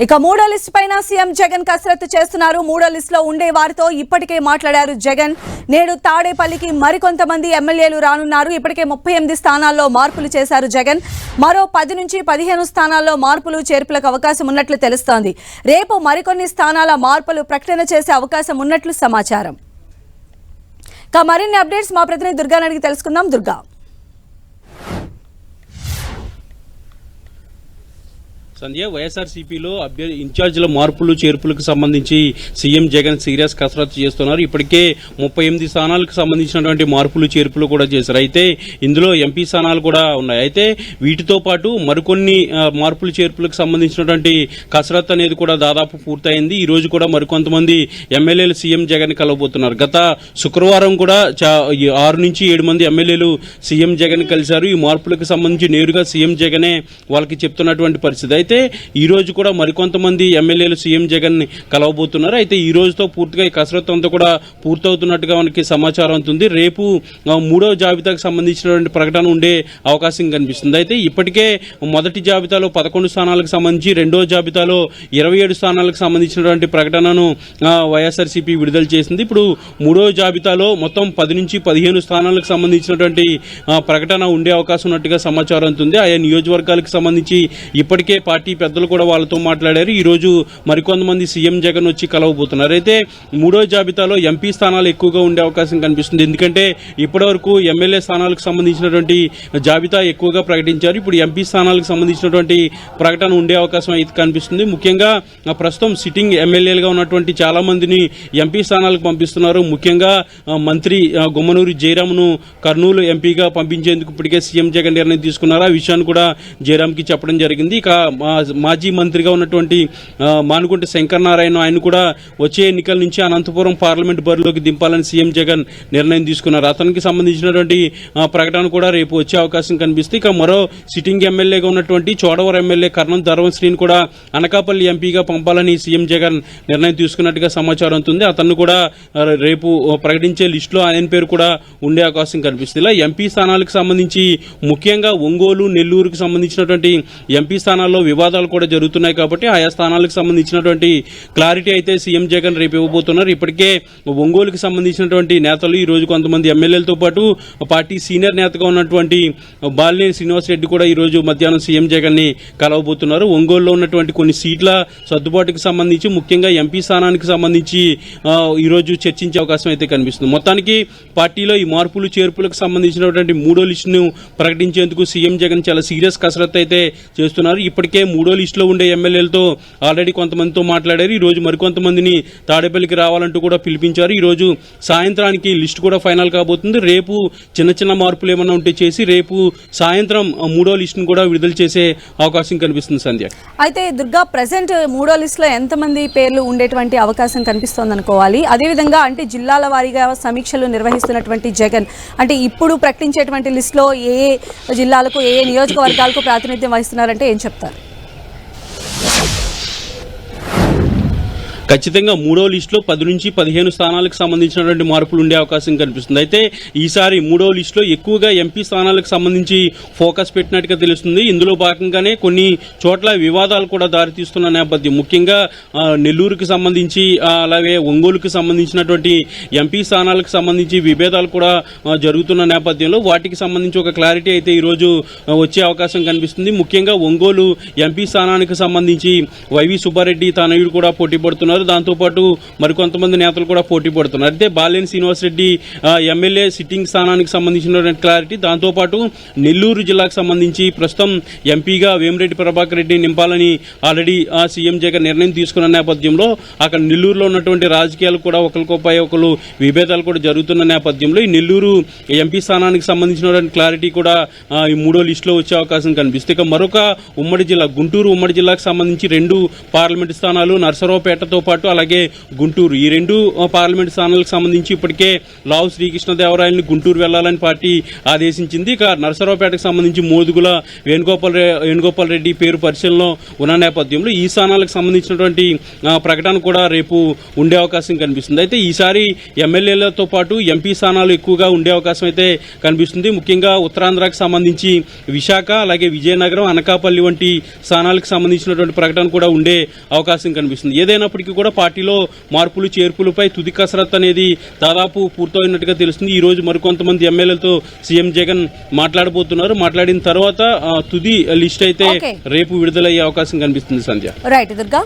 ఇక మూడో లిస్ట్ పైన సీఎం జగన్ కసరత్తు చేస్తున్నారు. మూడో లిస్ట్లో ఉండే వారితో ఇప్పటికే మాట్లాడారు జగన్. నేడు తాడేపల్లికి మరికొంతమంది ఎమ్మెల్యేలు రానున్నారు. ఇప్పటికే ముప్పై ఎనిమిది స్థానాల్లో మార్పులు చేశారు జగన్. మరో పది నుంచి పదిహేను స్థానాల్లో మార్పులు చేర్పులకు అవకాశం ఉన్నట్లు తెలుస్తోంది. రేపు మరికొన్ని స్థానాల మార్పులు ప్రకటన చేసే అవకాశం ఉన్నట్లు సమాచారం. ఇక మరిన్ని అప్డేట్స్ మా ప్రతినిధి దుర్గాని అడిగి తెలుసుకుందాం. దుర్గా సంధ్య వైఎస్ఆర్సీపీలో అభ్యర్థి ఇన్ఛార్జీల మార్పులు చేర్పులకు సంబంధించి సీఎం జగన్ సీరియస్ కసరత్తు చేస్తున్నారు. ఇప్పటికే ముప్పై ఎనిమిది స్థానాలకు సంబంధించినటువంటి మార్పులు చేర్పులు కూడా చేశారు. అయితే ఇందులో ఎంపీ స్థానాలు కూడా ఉన్నాయి. అయితే వీటితో పాటు మరికొన్ని మార్పులు చేర్పులకు సంబంధించినటువంటి కసరత్తు అనేది కూడా దాదాపు పూర్తయింది. ఈ రోజు కూడా మరికొంతమంది ఎమ్మెల్యేలు సీఎం జగన్ కలవబోతున్నారు. గత శుక్రవారం కూడా చా- ఆరు నుంచి ఏడు మంది ఎమ్మెల్యేలు సీఎం జగన్ కలిశారు. ఈ మార్పులకు సంబంధించి నేరుగా సీఎం జగనే వాళ్ళకి చెప్తున్నటువంటి పరిస్థితి. అయితే అయితే ఈరోజు కూడా మరికొంతమంది ఎమ్మెల్యేలు సీఎం జగన్ని కలవబోతున్నారు. అయితే ఈ రోజుతో పూర్తిగా ఈ కసరత్తు అంతా కూడా పూర్తవుతున్నట్టుగా మనకి సమాచారం అవుతుంది రేపు మూడవ జాబితాకు సంబంధించినటువంటి ప్రకటన ఉండే అవకాశం కనిపిస్తుంది. అయితే ఇప్పటికే మొదటి జాబితాలో పదకొండు స్థానాలకు సంబంధించి రెండో జాబితాలో ఇరవై ఏడు స్థానాలకు సంబంధించినటువంటి ప్రకటనను వైఎస్ఆర్సీపీ విడుదల చేసింది. ఇప్పుడు మూడో జాబితాలో మొత్తం పది నుంచి పదిహేను స్థానాలకు సంబంధించినటువంటి ప్రకటన ఉండే అవకాశం ఉన్నట్టుగా సమాచారం ఉంటుంది ఆయా నియోజకవర్గాలకు సంబంధించి ఇప్పటికే పార్టీ పెద్దలు కూడా వాళ్ళతో మాట్లాడారు. ఈరోజు మరికొంతమంది సీఎం జగన్ వచ్చి కలవబోతున్నారు. అయితే మూడో జాబితాలో ఎంపీ స్థానాలు ఎక్కువగా ఉండే అవకాశం కనిపిస్తుంది. ఎందుకంటే ఇప్పటివరకు ఎమ్మెల్యే స్థానాలకు సంబంధించినటువంటి జాబితా ఎక్కువగా ప్రకటించారు. ఇప్పుడు ఎంపీ స్థానాలకు సంబంధించినటువంటి ప్రకటన ఉండే అవకాశం అయితే కనిపిస్తుంది. ముఖ్యంగా ప్రస్తుతం సిట్టింగ్ ఎమ్మెల్యేలుగా ఉన్నటువంటి చాలా మందిని ఎంపీ స్థానాలకు పంపిస్తున్నారు. ముఖ్యంగా మంత్రి గుమ్మనూరు జయరామ్ను కర్నూలు ఎంపీగా పంపించేందుకు ఇప్పటికే సీఎం జగన్ నిర్ణయం తీసుకున్నారు. ఆ విషయాన్ని కూడా జయరామ్కి చెప్పడం జరిగింది. ఇక మాజీ మంత్రిగా ఉన్నటువంటి ఆ, శంకరనారాయణ ఆయన కూడా వచ్చే ఎన్నికల నుంచి అనంతపురం పార్లమెంట్ బరిలోకి దింపాలని సీఎం జగన్ నిర్ణయం తీసుకున్నారు. అతనికి సంబంధించినటువంటి ప్రకటన కూడా రేపు వచ్చే అవకాశం కనిపిస్తుంది. ఇక మరో సిట్టింగ్ ఎమ్మెల్యేగా ఉన్నటువంటి చోడవరం ఎమ్మెల్యే కర్ణం ధర్మశ్రీని కూడా అనకాపల్లి ఎంపీగా పంపాలని సీఎం జగన్ నిర్ణయం తీసుకున్నట్టుగా సమాచారం ఉంటుంది అతను కూడా రేపు ప్రకటించే లిస్టులో ఆయన పేరు కూడా ఉండే అవకాశం కనిపిస్తుంది. ఇలా ఎంపీ స్థానాలకు సంబంధించి ముఖ్యంగా ఒంగోలు నెల్లూరుకు సంబంధించినటువంటి ఎంపీ స్థానాల్లో వివాదాలు కూడా జరుగుతున్నాయి కాబట్టి ఆయా స్థానాలకు సంబంధించినటువంటి క్లారిటీ అయితే సీఎం జగన్ రేపు ఇవ్వబోతున్నారు. ఇప్పటికే ఒంగోలుకు సంబంధించినటువంటి నేతలు ఈ రోజు కొంతమంది ఎమ్మెల్యేలతో పాటు పార్టీ సీనియర్ నేతగా ఉన్నటువంటి బాలినేని శ్రీనివాసరెడ్డి కూడా ఈ రోజు మధ్యాహ్నం సీఎం జగన్ని కలవబోతున్నారు. ఒంగోలులో ఉన్నటువంటి కొన్ని సీట్ల సర్దుబాటుకు సంబంధించి ముఖ్యంగా ఎంపీ స్థానానికి సంబంధించి ఈరోజు ఈ రోజు చర్చించే అవకాశం అయితే కనిపిస్తుంది. మొత్తానికి పార్టీలో ఈ మార్పులు చేర్పులకు సంబంధించినటువంటి మూడో లిస్టును ప్రకటించేందుకు సీఎం జగన్ చాలా సీరియస్ కసరత్తు అయితే చేస్తున్నారు. ఇప్పటికే మూడో లిస్టులో ఉండే ఎమ్మెల్యేలతో ఆల్రెడీ కొంతమందితో మాట్లాడారు. ఈ రోజు మరికొంతమందిని తాడేపల్లికి రావాలంటూ కూడా పిలిపించారు. ఈ రోజు సాయంత్రానికి లిస్ట్ కూడా ఫైనల్ కాబోతుంది. రేపు చిన్న చిన్న మార్పులు ఏమైనా ఉంటే చేసి రేపు సాయంత్రం మూడో లిస్టును కూడా విడుదల చేసే అవకాశం కనిపిస్తుంది సంధ్య. అయితే దుర్గా ప్రజెంట్ మూడో లిస్ట్లో ఎంతమంది పేర్లు ఉండేటువంటి అవకాశం కనిపిస్తోంది అనుకోవాలి అదేవిధంగా అంటే జిల్లాల వారీగా సమీక్షలు నిర్వహిస్తున్నటువంటి జగన్ అంటే ఇప్పుడు ప్రకటించేటువంటి లిస్ట్లో ఏ ఏ జిల్లాలకు ఏ ఏ నియోజకవర్గాలకు ప్రాతినిధ్యం వహిస్తున్నారంటే ఏం చెప్తారు? ఖచ్చితంగా మూడో లిస్టులో పది నుంచి పదిహేను స్థానాలకు సంబంధించినటువంటి మార్పులు ఉండే అవకాశం కనిపిస్తుంది. అయితే ఈసారి మూడో లిస్టులో ఎక్కువగా ఎంపీ స్థానాలకు సంబంధించి ఫోకస్ పెట్టినట్టుగా తెలుస్తుంది. ఇందులో భాగంగానే కొన్ని చోట్ల వివాదాలు కూడా దారితీస్తున్న నేపథ్యం. ముఖ్యంగా నెల్లూరుకు నెల్లూరుకి సంబంధించి అలాగే ఒంగోలుకు సంబంధించినటువంటి ఎంపీ స్థానాలకు సంబంధించి విభేదాలు కూడా జరుగుతున్న నేపథ్యంలో వాటికి సంబంధించి ఒక క్లారిటీ అయితే ఈరోజు వచ్చే అవకాశం కనిపిస్తుంది. ముఖ్యంగా ఒంగోలు ఎంపీ స్థానానికి సంబంధించి వైవి సుబ్బారెడ్డి తనయుడు కూడా పోటీ పడుతున్నారు. దాంతోపాటు మరికొంతమంది నేతలు కూడా పోటీ పడుతున్నారు. అయితే బాలేని శ్రీనివాసరెడ్డి రెడ్డి ఎమ్మెల్యే సిట్టింగ్ స్థానానికి సంబంధించినటువంటి క్లారిటీ దాంతోపాటు నెల్లూరు జిల్లాకు సంబంధించి ప్రస్తుతం ఎంపీగా వేమిరెడ్డి ప్రభాకర్ రెడ్డి నింపాలని ఆల్రెడీ సీఎం జగన్ నిర్ణయం తీసుకున్న నేపథ్యంలో అక్కడ నెల్లూరులో ఉన్నటువంటి రాజకీయాలు కూడా ఒకరికొపై ఒకరు విభేదాలు కూడా జరుగుతున్న నేపథ్యంలో ఈ నెల్లూరు ఎంపీ స్థానానికి సంబంధించినటువంటి క్లారిటీ కూడా ఈ మూడో లిస్టులో వచ్చే అవకాశం కనిపిస్తుంది. ఇక మరొక ఉమ్మడి జిల్లా గుంటూరు ఉమ్మడి జిల్లాకు సంబంధించి రెండు పార్లమెంటు స్థానాలు నర్సరావుపేటతో పాటు పాటు అలాగే గుంటూరు. ఈ రెండు పార్లమెంట్ స్థానాలకు సంబంధించి ఇప్పటికే లావు శ్రీకృష్ణదేవరాయలని గుంటూరు వెళ్ళాలని పార్టీ ఆదేశించింది. ఇక నరసరావుపేటకు సంబంధించి మోదుగుల వేణుగోపాల్ వేణుగోపాల్ రెడ్డి పేరు పరిశీలనలో ఉన్న నేపథ్యంలో ఈ స్థానాలకు సంబంధించినటువంటి ప్రకటన కూడా రేపు ఉండే అవకాశం కనిపిస్తుంది. అయితే ఈసారి ఎమ్మెల్యేలతో పాటు ఎంపీ స్థానాలు ఎక్కువగా ఉండే అవకాశం అయితే కనిపిస్తుంది. ముఖ్యంగా ఉత్తరాంధ్రకు సంబంధించి విశాఖ అలాగే విజయనగరం అనకాపల్లి వంటి స్థానాలకు సంబంధించినటువంటి ప్రకటన కూడా ఉండే అవకాశం కనిపిస్తుంది. ఏదైనప్పటికీ కూడా పార్టీలో మార్పులు చేర్పులపై తుది కసరత్తు అనేది దాదాపు పూర్తయినట్టుగా తెలుస్తుంది. ఈ రోజు మరికొంతమంది ఎమ్మెల్యేలతో సీఎం జగన్ మాట్లాడబోతున్నారు. మాట్లాడిన తర్వాత తుది లిస్ట్ అయితే. రేపు విడుదలయ్యే అవకాశం కనిపిస్తుంది సంధ్య. రైట్ దుర్గా.